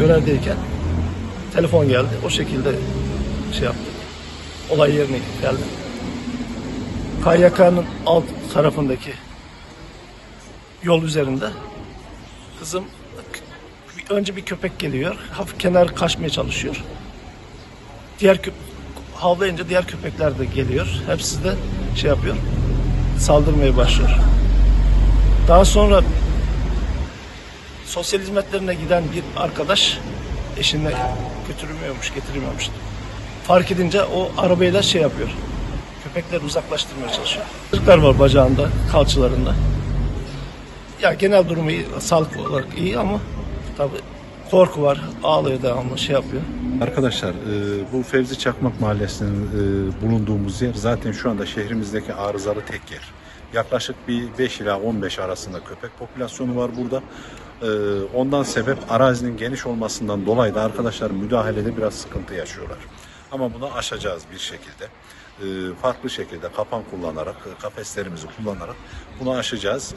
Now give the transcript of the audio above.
Görevdeyken telefon geldi. O şekilde şey yaptı. Olay yerine geldi. KYK'nın alt tarafındaki yol üzerinde kızım önce bir köpek geliyor. Hafif kenar kaçmaya çalışıyor. Diğer köp havlayınca diğer köpekler de geliyor. Hepsi de şey yapıyor. Saldırmaya başlıyor. Daha sonra sosyal hizmetlerine giden bir arkadaş eşine götürmüyormuş, getirmiyormuş. Fark edince o arabayla şey yapıyor. Köpekleri uzaklaştırmaya çalışıyor. Kırıklar var bacağında, kalçalarında. Ya genel durumu iyi, sağlık olarak iyi ama tabii korku var. Ağlıyor devamlı şey yapıyor. Arkadaşlar e, bu Fevzi Çakmak Mahallesi'nin e, bulunduğumuz yer zaten şu anda şehrimizdeki arızalı tek yer. Yaklaşık bir 5 ila 15 arasında köpek popülasyonu var burada. E, Ondan sebep arazinin geniş olmasından dolayı da arkadaşlar müdahalede biraz sıkıntı yaşıyorlar. Ama bunu aşacağız bir şekilde. E, Farklı şekilde kapan kullanarak, kafeslerimizi kullanarak bunu aşacağız.